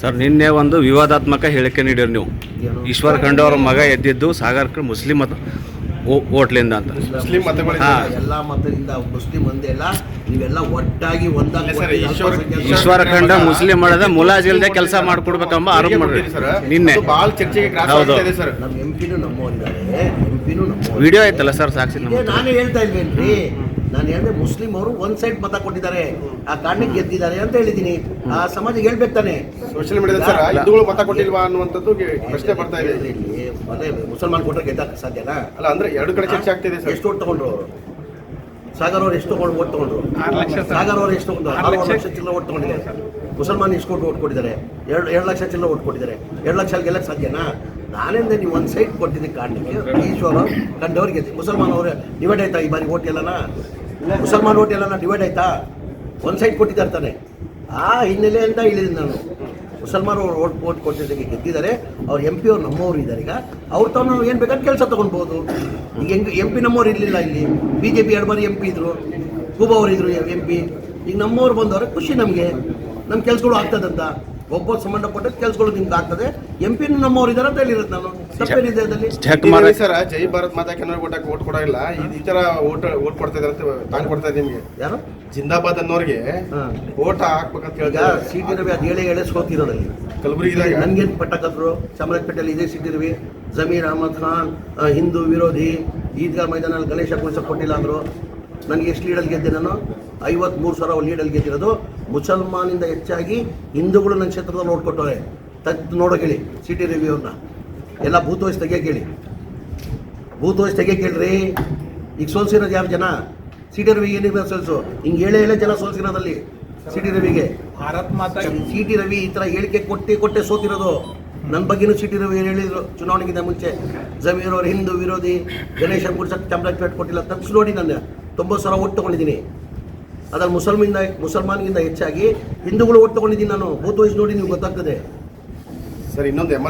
Sir ನಿನ್ನೆ ಒಂದು ವಿವಾದಾತ್ಮಕ ಹೇಳಿಕೆ ನೀಡಿರಿ ನೀವು. ಈಶ್ವರ್ ಖಂಡ್ ಅವ್ರ ಮಗ ಎದ್ದಿದ್ದು ಸಾಗರ್ ಮುಸ್ಲಿಂ ಮತ ಓಟ್ಲಿಂದ ಅಂತ. ಮುಸ್ಲಿಂ ಮತಗಳಿಂದ ಹಾ. ಎಲ್ಲ ಮತದಿಂದ ಮುಸ್ಲಿಂ ಒಂದೇ ಅಲ್ಲ. ನೀವೆಲ್ಲ ಒಟ್ಟಾಗಿ ಒಂದಾಗಿ ಈಶ್ವರ- ಖಂಡ ಮುಸ್ಲಿಂ ಮಾಡದ ಮುಲಾಜಿಲ್ದೆ ಕೆಲಸ ಮಾಡ್ಕೊಡ್ಬೇಕಂಬ ಆರೋಪ ಮಾಡ್ರಿ ಸರ್ ನಿನ್ನೆ. ಭಾಳ ಚರ್ಚೆಗೆ ಗ್ರಾಸ ಹೌದು. ಸರ್. ನಮ್ಮ ಎಂ ಪಿನೂ ನಮ್ಮವರಿದ್ದಾರೆ ಎಂ ಪಿನೂ ನಮ್ಮ ವಿಡಿಯೋ ಐತಲ್ಲ ಸರ್ ಸಾಕ್ಷಿ ನಾನು ಹೇಳ್ತಾ ಇಲ್ವೇನ್ರಿ? ನಾನು ಹೇಳಿದೆ ಮುಸ್ಲಿಂ ಅವರು ಒಂದ್ ಸೈಡ್ ಮತ ಕೊಟ್ಟಿದ್ದಾರೆ ಆ ಕಾರಣಕ್ಕೆ ಗೆದ್ದಿದ್ದಾರೆ ಅಂತ ಹೇಳಿದೀನಿ ಆ ಸಮಾಜ ಹೇಳ್ಬೇಕು ತಾನೆ. ಸೋಷಿಯಲ್ ಮೀಡಿಯಾದಲ್ಲಿ ಸರ್ ಹಿಂದೂಗಳು ಮತ ಕೊಟ್ಟಿಲ್ವಾ ಅನ್ನುವಂಥದ್ದು ಪ್ರಶ್ನೆ ಬರ್ತಾ ಇದೆ. ಮುಸಲ್ಮಾನ್ ಕೊಟ್ಟರೆ ಗೆದ್ದಕ್ಕೆ ಸಾಧ್ಯನಾ? ಅಲ್ಲ ಅಂದ್ರೆ ಎರಡು ಕಡೆ ಚರ್ಚೆ ಆಗ್ತಿದೆ ಸರ್. ಎಷ್ಟು ಓಟ್ ತಗೊಂಡ್ರು ಅವರು? ಸಾಗರ್ ಅವರು ಎಷ್ಟು ಓಟ್ ತಗೊಂಡ್ರು? ಸಾಗರ್ ಅವರು ಎಷ್ಟು ಆರು ಲಕ್ಷ ಚಿಲ್ಲರೆ ಓಟ್ ತಗೊಂಡಿದ್ದಾರೆ ಮುಸಲ್ಮಾನ್ ಎಷ್ಟು ಕೊಟ್ಟು ಓಟ್ ಕೊಟ್ಟಿದ್ದಾರೆ. ಎರಡು ಎರಡು ಲಕ್ಷ ಚಿಲ್ಲರೆ ಓಟ್ ಕೊಟ್ಟಿದ್ದಾರೆ. ಎರಡು ಲಕ್ಷ ಗೆಲ್ಲಕ್ಕೆ ಸಾಧ್ಯನಾ? ನಾನಿಂದ ನೀವು ಒಂದು ಸೈಟ್ ಕೊಟ್ಟಿದ್ದೀನಿ ಕಾರಣಕ್ಕೆ ಈಶ್ವರ ಕಂಡವ್ರಿಗೆ ಮುಸಲ್ಮಾನ್ ಅವರು ಡಿವೈಡ್ ಆಯ್ತಾ ಈ ಬಾರಿ ಓಟ್ ಎಲ್ಲನ? ಮುಸಲ್ಮಾನ್ ಓಟ್ ಎಲ್ಲನ ಡಿವೈಡ್ ಆಯ್ತಾ? ಒಂದು ಸೈಟ್ ಕೊಟ್ಟಿದ್ದಾರೆ ತಾನೆ. ಆ ಹಿನ್ನೆಲೆಯಿಂದ ಹೇಳಿದ್ದೀನಿ ನಾನು. ಮುಸಲ್ಮಾನರು ಓಟ್ ಓಟ್ ಕೊಟ್ಟಿದ್ದಕ್ಕೆ ಗೆದ್ದಿದ್ದಾರೆ. ಅವ್ರು ಎಂ ಪಿ ಅವ್ರು ನಮ್ಮವ್ರು ಇದ್ದಾರೆ. ಈಗ ಅವ್ರು ತಾವು ನಾವು ಏನು ಬೇಕಾದ್ರೆ ಕೆಲಸ ತೊಗೊಳ್ಬೋದು. ಈಗ ಹೆಂಗೆ ಎಂ ಪಿ ನಮ್ಮವ್ರು ಇರಲಿಲ್ಲ ಇಲ್ಲಿ. ಬಿ ಜೆ ಪಿ ಎರಡು ಬಾರಿ ಎಂ ಪಿ ಅವರು ಇದ್ರು ಎಂ ಪಿ ಈಗ ನಮ್ಮವ್ರು ಬಂದವ್ರೆ ಖುಷಿ ನಮಗೆ. ನಮ್ಮ ಕೆಲಸಗಳು ಆಗ್ತದಂತ. ಒಬ್ಬ ಸಂಬಂಧಪಟ್ಟ ಕೆಲಸಗಳು ನಿಮ್ಗೆ ಆಗ್ತದೆ. ಎಂ ಪಿ ನಮ್ಮವ್ರು ಇದ್ದಾರೆ ಅಂತ ಹೇಳಿರೋದು ನಾನು. ತಪ್ಪೇನಿದೆ ಅದರಲ್ಲಿ? ಸರ್ ಜೈ ಭಾರತ್ ಮಾತಾ ಕನ್ನಡ ಓಟಕ್ಕೆ ಓಟ್ ಕೊಡೋಲ್ಲ ಈ- ಈ ತರ ಓಟ್ ಓಟ್ ಕೊಡ್ತಾ ಇದಾರೆ ಅಂತ ತಾಂಗ್ ಕೊಡ್ತಾ ಇದೆ ನಿಮಗೆ. ಯಾರು? ಜಿಂದಾಬಾದ್ ಅನ್ನೋರಿಗೆ ಹಾಂ. ಓಟ್ ಹಾಕ್ಬೇಕಂತ ಹೇಳಿದ ಸಿಟಿ ಸಿ ಟಿ ರವಿ ಅದು ಹೇಳಿ ಹೇಳಿ ಸೋತಿರೋದಲ್ಲಿ ಕಲಬುರಗಿದಾಗ ನನ್ಗೇನು ಪಟ್ಟ ಕದ್ರು ಚಾಮರಾಜಪೇಟೆಯಲ್ಲಿ ಇದೇ ಸಿಟಿ ರವಿ ಜಮೀರ್ ಅಹಮದ್ ಖಾನ್ ಹಿಂದೂ ವಿರೋಧಿ ಈದ್ಗಾ ಮೈದಾನಲ್ಲಿ ಗಣೇಶ ಕುಣಿಸಕ್ಕೆ ಕೊಟ್ಟಿಲ್ಲ ಅಂದರು. ನನಗೆ ಎಷ್ಟು ಲೀಡಲ್ಲಿ ಗೆದ್ದೆ ನಾನು? ಐವತ್ತ್ಮೂರು ಸಾವಿರ ಲೀಡಲ್ಲಿ ಗೆದ್ದಿರೋದು. ಮುಸಲ್ಮಾನಿಂದ ಹೆಚ್ಚಾಗಿ ಹಿಂದೂಗಳು ನನ್ನ ಕ್ಷೇತ್ರದಲ್ಲಿ ನೋಡ್ಕೊಟ್ಟವ್ರೆ ತಗ್ ನೋಡೋ ಕೇಳಿ ಸಿಟಿ ರವಿ ಅವ್ರನ್ನ ಎಲ್ಲ ಭೂತ ವಯಸ್ಸು ಕೇಳಿ. ಹೇಳಿ ಭೂತ ವಯಸ್ಸು ತೆಗಿಯಕ್ಕೆ ಹೇಳ್ರಿ ಈಗ ಸೋಲ್ಸಿರೋದು ಯಾರು ಜನ? ಸಿಟಿ ರವಿ ಏನಿದೆ ಸೋಲ್ಸು? ಹಿಂಗೆ ಹೇಳೇ ಹೇಳೇ ಜನ ಸೋಲ್ಸಿರೋದಲ್ಲಿ ಸಿಟಿ ರವಿಗೆ ಭಾರತ್ ಮಾತಾ ಸಿ ಟಿ ರವಿ ಈ ಥರ ಹೇಳಿಕೆ ಕೊಟ್ಟೆ ಕೊಟ್ಟೆ ಸೋತಿರೋದು. ನನ್ನ ಬಗ್ಗೆನೂ ಸಿಟಿ ರವಿ ಏನು ಹೇಳಿದ್ರು? ಚುನಾವಣೆಗಿಂತ ಮುಂಚೆ. ಜಮೀರ್ ಅವರು ಹಿಂದೂ ವಿರೋಧಿ. ಗಣೇಶ ಗುಡ್ಸಕ್ಕೆ ಪೇಟ್ ಕೊಟ್ಟಿಲ್ಲ. ತಪ್ಪಿಸಿ ನೋಡಿ ನಾನು ತೊಂಬತ್ತು ಸಾವಿರ ಓಟ್ ತೊಗೊಂಡಿದ್ದೀನಿ ಅದ್ರಲ್ಲಿ ಮುಸಲ್ಮಿಂದ, ಮುಸಲ್ಮಾನ್ಗಿಂತ ಹೆಚ್ಚಾಗಿ ಹಿಂದೂಗಳು ಓಟ್ ತೊಗೊಂಡಿದ್ದೀನಿ ನಾನು. ಬೂತ್ ವಯಸ್ಸು ನೋಡಿ ನಿಮ್ಗೆ ಗೊತ್ತಾಗ್ತದೆ. ಸರ್, ಇನ್ನೊಂದು